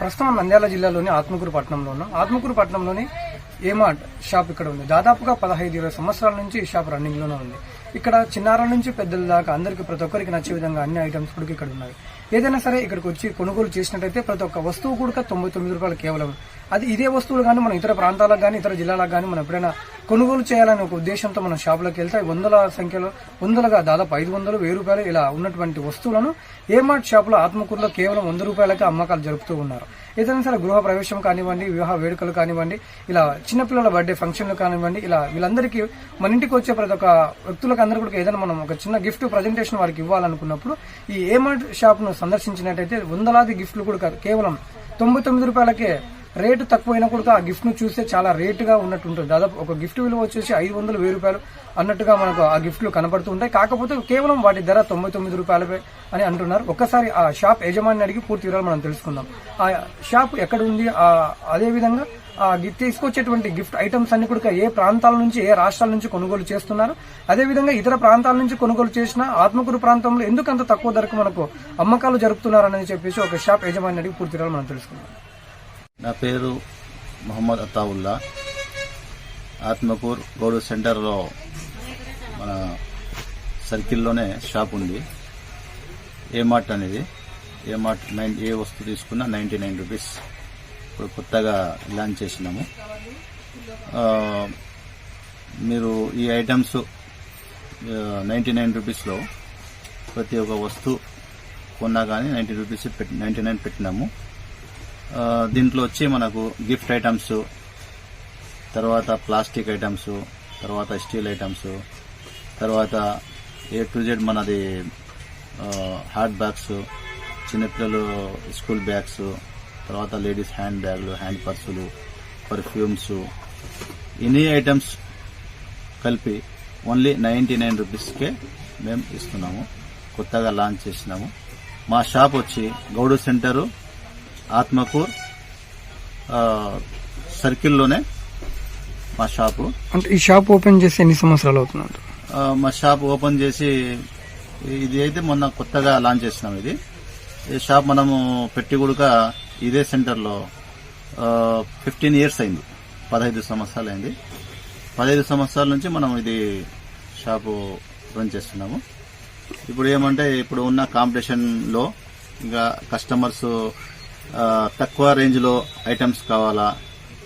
ప్రస్తుతం నంద్యాల జిల్లాలోని ఆత్మకూరు పట్టణంలో ఉన్నాం. ఆత్మకూరు పట్టణంలోని ఏమార్ట్ షాప్ ఇక్కడ ఉంది. దాదాపుగా పదహైదు ఇరవై సంవత్సరాల నుంచి ఈ షాప్ రన్నింగ్లోనే ఉంది. ఇక్కడ చిన్నారుల నుంచి పెద్దల దాకా అందరికి ప్రతి ఒక్కరికి నచ్చే విధంగా అన్ని ఐటమ్స్ కూడా ఇక్కడ ఉన్నాయి. ఏదైనా సరే ఇక్కడికి వచ్చి కొనుగోలు చేసినట్టయితే ప్రతి ఒక్క వస్తువు కూడా తొంభై తొమ్మిది రూపాయలు కేవలం. అది ఇదే వస్తువులు కానీ మనం ఇతర ప్రాంతాలకు కానీ ఇతర జిల్లాలకు కానీ మనం ఎప్పుడైనా కొనుగోలు చేయాలనే ఒక ఉద్దేశంతో మనం షాపులోకి వెళ్తే వందల సంఖ్యలో వందలుగా దాదాపు ఐదు వందలు వెయ్యి రూపాయలు ఇలా ఉన్నటువంటి వస్తువులను ఏమార్ట్ షాపులో ఆత్మకూరులో కేవలం వంద రూపాయలకే అమ్మకాలు జరుపుతూ ఉన్నారు. ఏదైనా సరే గృహ ప్రవేశం కానివ్వండి వివాహ వేడుకలు కానివ్వండి ఇలా చిన్నపిల్లల బర్త్డే ఫంక్షన్లు కానివ్వండి ఇలా వీళ్ళందరికీ మన ఇంటికి వచ్చే ప్రతి ఒక్క వ్యక్తులకు అందరూ కూడా ఏదైనా మనం ఒక చిన్న గిఫ్ట్ ప్రజెంటేషన్ వారికి ఇవ్వాలనుకున్నప్పుడు ఈ ఏమార్ట్ షాప్ను సందర్శించినట్టయితే వందలాది గిఫ్ట్లు కూడా కేవలం తొంభై తొమ్మిది రూపాయలకే రేటు తక్కువైనా కూడా ఆ గిఫ్ట్ను చూస్తే చాలా రేటుగా ఉన్నట్టు ఉంటుంది. దాదాపు ఒక గిఫ్ట్ విలువ వచ్చేసి ఐదు వందలు వెయ్యి రూపాయలు అన్నట్టుగా మనకు ఆ గిఫ్ట్లు కనబడుతూ ఉంటాయి. కాకపోతే కేవలం వాటి ధర తొంభై తొమ్మిది రూపాయలపై అని అంటున్నారు. ఒక్కసారి ఆ షాప్ యజమాని అడిగి పూర్తి వివరాలు మనం తెలుసుకుందాం. ఆ షాప్ ఎక్కడ ఉంది ఆ అదే విధంగా ఆ తీసుకొచ్చేటువంటి గిఫ్ట్ ఐటమ్స్ అన్ని కూడా ఏ ప్రాంతాల నుంచి ఏ రాష్ట్రాల నుంచి కొనుగోలు చేస్తున్నారు? అదే విధంగా ఇతర ప్రాంతాల నుంచి కొనుగోలు చేసిన ఆత్మకూరు ప్రాంతంలో ఎందుకు అంత తక్కువ ధరకు మనకు అమ్మకాలు జరుపుతున్నారని చెప్పేసి ఒక షాప్ యజమాని అడిగి పూర్తి వివరాలు మనం తెలుసుకుందాం. నా పేరు మొహమ్మద్ అతావుల్లా ఆత్మకూర్ గౌడు సెంటర్లో మన సర్కిల్లోనే షాప్ ఉంది. ఏ మార్ట్ అనేది. ఏ మార్ట్ నైన్ ఏ వస్తువు తీసుకున్నా నైంటీ నైన్ రూపీస్. ఇప్పుడు కొత్తగా లాంచ్ చేసినాము. మీరు ఈ ఐటమ్స్ నైంటీ నైన్ రూపీస్లో ప్రతి ఒక్క వస్తువు కొన్నా కానీ నైంటీ రూపీస్ నైంటీ నైన్ పెట్టినాము. దీంట్లో వచ్చి మనకు గిఫ్ట్ ఐటమ్స్ తర్వాత ప్లాస్టిక్ ఐటమ్స్ తర్వాత స్టీల్ ఐటమ్స్ తర్వాత ఏ టు జెడ్ మనది హార్డ్ బ్యాగ్స్ చిన్నపిల్లలు స్కూల్ బ్యాగ్స్ తర్వాత లేడీస్ హ్యాండ్ బ్యాగ్లు హ్యాండ్ పర్సులు పర్ఫ్యూమ్స్ ఎనీ ఐటమ్స్ కలిపి ఓన్లీ నైంటీ నైన్ రూపీస్కే మేము ఇస్తున్నాము. కొత్తగా లాంచ్ చేసినాము. మా షాప్ వచ్చి గౌడు సెంటరు ఆత్మకూర్ సర్కిల్లోనే మా షాపు. అంటే ఈ షాప్ ఓపెన్ చేసి ఎన్ని సంవత్సరాలు ఆ, మా షాప్ ఓపెన్ చేసి ఇది అయితే మొన్న కొత్తగా లాంచ్ చేసినాం ఇది. ఈ షాప్ మనము పెట్టి కూడా ఇదే సెంటర్లో ఫిఫ్టీన్ ఇయర్స్ అయింది. పదహైదు సంవత్సరాలు అయింది. పదహైదు సంవత్సరాల నుంచి మనం ఇది షాపు రన్ చేస్తున్నాము. ఇప్పుడు ఏమంటే ఇప్పుడు ఉన్న కాంపిటీషన్లో ఇంకా కస్టమర్స్ తక్కువ రేంజ్లో ఐటమ్స్ కావాలా?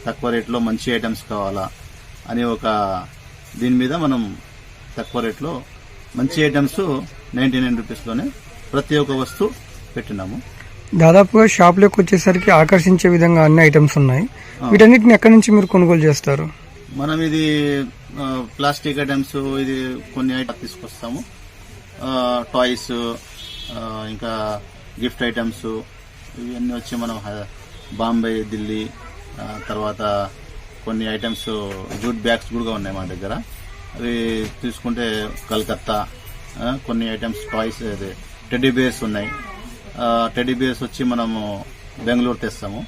తక్కువ రేట్లో మంచి ఐటమ్స్ కావాలా? అని ఒక దీని మీద మనం తక్కువ రేట్లో మంచి ఐటమ్స్ నైంటీ నైన్ రూపీస్లోనే ప్రతి ఒక్క వస్తువు పెట్టినాము. దాదాపుగా షాప్లోకి వచ్చేసరికి ఆకర్షించే విధంగా అన్ని ఐటమ్స్ ఉన్నాయి. వీటన్నిటిని ఎక్కడి నుంచి మీరు కొనుగోలు చేస్తారు? మనం ఇది ప్లాస్టిక్ ఐటమ్స్ ఇది కొన్ని ఐటమ్స్ తీసుకొస్తాము. టాయ్స్ ఇంకా గిఫ్ట్ ఐటమ్స్ ఇవన్నీ వచ్చి మనం బాంబే ఢిల్లీ తర్వాత కొన్ని ఐటమ్స్ జూట్ బ్యాగ్స్ కూడా ఉన్నాయి మా దగ్గర. అవి తీసుకుంటే కలకత్తా కొన్ని ఐటమ్స్ టాయ్స్ అదే టెడ్డీ బేర్స్ ఉన్నాయి. టెడ్డీ బేర్స్ వచ్చి మనము బెంగళూరు తెస్తాము.